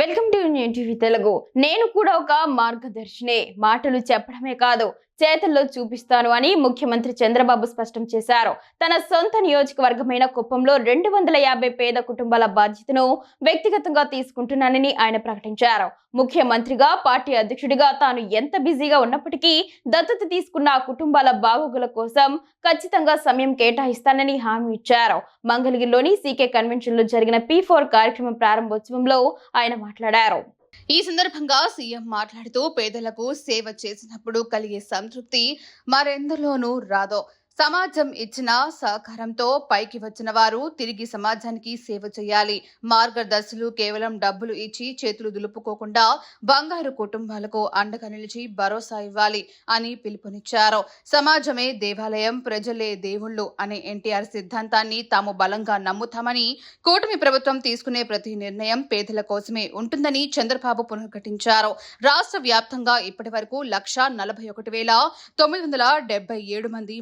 Welcome to new TV Telugu నేను కూడా ఒక మార్గదర్శినే. మాటలు చెప్పడమే కాదు చేతల్లో చూపిస్తాను అని ముఖ్యమంత్రి చంద్రబాబు స్పష్టం చేశారు. తన సొంత నియోజకవర్గమైన కుప్పంలో రెండు వందల యాభై పేద కుటుంబాల బాధ్యతను వ్యక్తిగతంగా తీసుకుంటున్నానని ఆయన ప్రకటించారు. ముఖ్యమంత్రిగా పార్టీ అధ్యక్షుడిగా తాను ఎంత బిజీగా ఉన్నప్పటికీ దత్తత తీసుకున్న కుటుంబాల బాగోగుల కోసం ఖచ్చితంగా సమయం కేటాయిస్తానని హామీ ఇచ్చారు. మంగళగిరిలోని సీకే కన్వెన్షన్లో జరిగిన పి ఫోర్ కార్యక్రమం ప్రారంభోత్సవంలో ఆయన మాట్లాడారు. ఈ సందర్భంగా సీఎం మాట్లాడుతూ పేదలకు సేవ చేసినప్పుడు కలిగే సంతృప్తి మరెందరిలోనూ రాదో. సమాజం ఇచ్చిన సహకారంతో పైకి వచ్చిన వారు తిరిగి సమాజానికి సేవ చేయాలి. మార్గదర్శులు కేవలం డబ్బులు ఇచ్చి చేతులు దులుపుకోకుండా బంగారు కుటుంబాలకు అండగా నిలిచి భరోసా ఇవ్వాలి అని పిలుపునిచ్చారు. సమాజమే దేవాలయం ప్రజలే దేవుళ్ళు అనే ఎన్టీఆర్ సిద్ధాంతాన్ని తాము బలంగా నమ్ముతామని కూటమి ప్రభుత్వం తీసుకునే ప్రతి నిర్ణయం పేదల కోసమే ఉంటుందని చంద్రబాబు పునర్ఘటించారు రాష్ట్ర వ్యాప్తంగా ఇప్పటి వరకు లక్ష నలభై ఒకటి వేల తొమ్మిది వందల డెబ్బై ఏడు మంది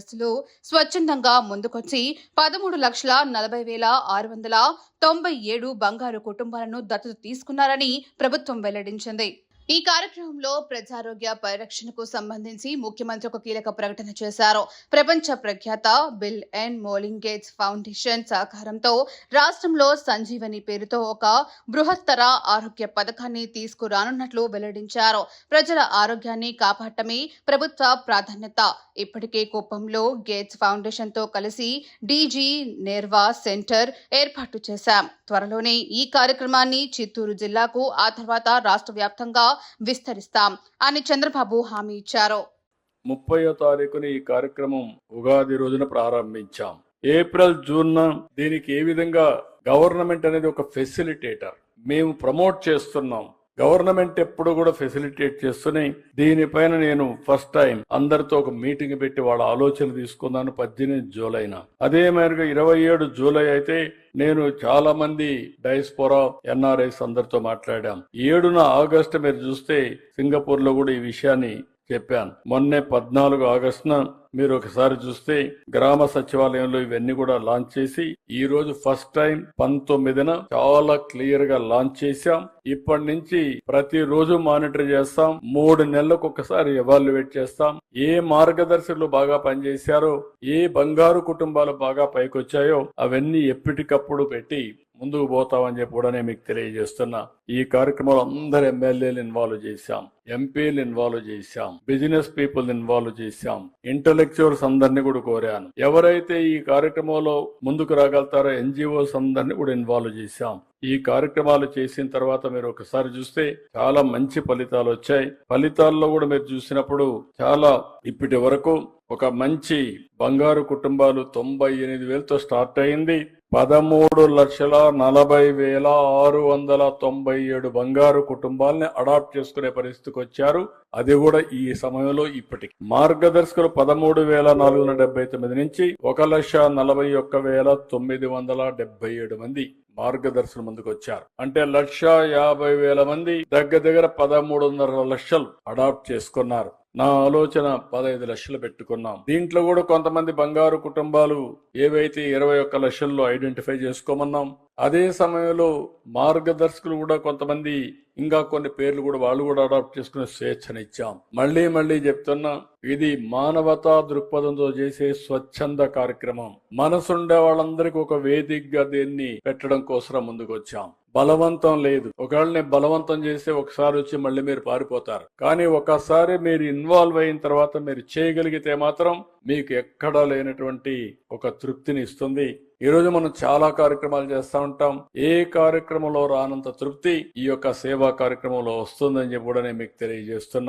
మార్గదర్శులు స్వచ్ఛందంగా ముందుకొచ్చి పదమూడు లక్షల నలభై వేల ఆరు వందల తొంభై ఏడు బంగారు కుటుంబాలను దత్తత తీసుకున్నారని ప్రభుత్వం వెల్లడించింది. ఈ కార్యక్రమంలో ప్రజారోగ్య పరిరక్షణకు సంబంధించి ముఖ్యమంత్రి ఒక కీలక ప్రకటన చేశారు. ప్రపంచ ప్రఖ్యాత Bill and Melinda Gates foundation సహకారంతో రాష్ట్రంలో సంజీవని పేరుతో ఒక బృహత్తర ఆరోగ్య పథకాన్ని తీసుకురానున్నట్లు వెల్లడించారు. ప్రజల ఆరోగ్యాన్ని కాపాడటమే ప్రభుత్వ ప్రాధాన్యత. ఇప్పటికే కుప్పంలో గేట్స్ ఫౌండేషన్తో కలిసి డీజీ నేర్వా సెంటర్ ఏర్పాటు చేశాం. త్వరలోనే ఈ కార్యక్రమాన్ని చిత్తూరు జిల్లాకు ఆ తర్వాత రాష్ట్ర వ్యాప్తంగా విస్తరిస్తాం అని చంద్రబాబు హామీ ఇచ్చారు. ముప్పయో తారీఖున ఈ కార్యక్రమం ఉగాది రోజున ప్రారంభించాం. ఏప్రిల్ జూన్ దీనికి ఏ విధంగా గవర్నమెంట్ అనేది ఒక ఫెసిలిటేటర్. మేము ప్రమోట్ చేస్తున్నాం. గవర్నమెంట్ ఎప్పుడు కూడా ఫెసిలిటేట్ చేస్తూనే దీనిపైన నేను ఫస్ట్ టైం అందరితో ఒక మీటింగ్ పెట్టి వాళ్ళ ఆలోచన తీసుకున్నాను పద్దెనిమిది జూలైన. అదే మేరకు ఇరవై ఏడు జూలై అయితే నేను చాలా మంది డైస్పోరా ఎన్ఆర్ఐస్ అందరితో మాట్లాడాం. ఏడున ఆగస్టు మీరు చూస్తే సింగపూర్లో కూడా ఈ విషయాన్ని చెప్పాను. మొన్నే పద్నాలుగు ఆగస్టున మీరు ఒకసారి చూస్తే గ్రామ సచివాలయంలో ఇవన్నీ కూడా లాంచ్ చేసి ఈ రోజు ఫస్ట్ టైం పంతొమ్మిదిన చాలా క్లియర్గా లాంచ్ చేశాం. ఇప్పటి నుంచి ప్రతి రోజు మానిటర్ చేస్తాం. మూడు నెలలకు ఒకసారి ఎవాల్యుయేట్ చేస్తాం. ఏ మార్గదర్శకులు బాగా పనిచేశారో ఏ బంగారు కుటుంబాలు బాగా పైకొచ్చాయో అవన్నీ ఎప్పటికప్పుడు పెట్టి ముందుకు పోతామని చెప్పి కూడా మీకు తెలియజేస్తున్నా. ఈ కార్యక్రమంలో అందరు ఎమ్మెల్యేలు ఇన్వాల్వ్ చేశాం. ఎంపీలు ఇన్వాల్వ్ చేశాం. బిజినెస్ పీపుల్ ఇన్వాల్వ్ చేశాం. ఇంటలెక్చువల్స్ అందరినీ కూడా కోరాను. ఎవరైతే ఈ కార్యక్రమంలో ముందుకు రాగలుగుతారో ఎన్జిఓస్ అందరినీ కూడా ఇన్వాల్వ్ చేశాం. ఈ కార్యక్రమాలు చేసిన తర్వాత మీరు ఒకసారి చూస్తే చాలా మంచి ఫలితాలు వచ్చాయి. ఫలితాల్లో కూడా మీరు చూసినప్పుడు చాలా ఇప్పటి వరకు ఒక మంచి బంగారు కుటుంబాలు తొంభై ఎనిమిది వేలతో స్టార్ట్ అయింది. పదమూడు లక్షల నలభై వేల ఆరు వందల తొంభై ఏడు బంగారు కుటుంబాలని అడాప్ట్ చేసుకునే పరిస్థితికి వచ్చారు. అది కూడా ఈ సమయంలో ఇప్పటికి. మార్గదర్శకులు పదమూడు వేల నాలుగు వందల డెబ్బై తొమ్మిది నుంచి ఒక లక్ష నలభై ఒక్క వేల తొమ్మిది వందల డెబ్బై ఏడు మంది మార్గదర్శనం ముందుకు వచ్చారు. అంటే లక్ష యాభై వేల మంది దగ్గర దగ్గర పదమూడు వందల లక్షలు అడాప్ట్ చేసుకున్నారు. నా ఆలోచన పదహైదు లక్షలు పెట్టుకున్నాం. దీంట్లో కూడా కొంతమంది బంగారు కుటుంబాలు ఏవైతే ఇరవై ఒక్క లక్షల్లో ఐడెంటిఫై చేసుకోమన్నాం అదే సమయంలో మార్గదర్శకులు కూడా కొంతమంది ఇంకా కొన్ని పేర్లు కూడా వాళ్ళు కూడా అడాప్ట్ చేసుకునే స్వేచ్ఛనిచ్చాం. మళ్ళీ మళ్ళీ చెప్తున్నా ఇది మానవతా దృక్పథంతో చేసే స్వచ్ఛంద కార్యక్రమం. మనసుండే వాళ్ళందరికీ ఒక వేదికగా దీన్ని పెట్టడం కోసం ముందుకు వచ్చాం బలవంతం లేదు. ఒకవేళ బలవంతం చేస్తే ఒకసారి వచ్చి మళ్ళీ మీరు పారిపోతారు. కానీ ఒకసారి మీరు ఇన్వాల్వ్ అయిన తర్వాత మీరు చేయగలిగితే మాత్రం మీకు ఎక్కడా లేనటువంటి ఒక తృప్తిని ఇస్తుంది. ఈ రోజు మనం చాలా కార్యక్రమాలు చేస్తూ ఉంటాం. ఏ కార్యక్రమంలో రానంత తృప్తి ఈ యొక్క సేవా కార్యక్రమంలో వస్తుందని చెప్పి కూడా నేను మీకు తెలియజేస్తున్నా.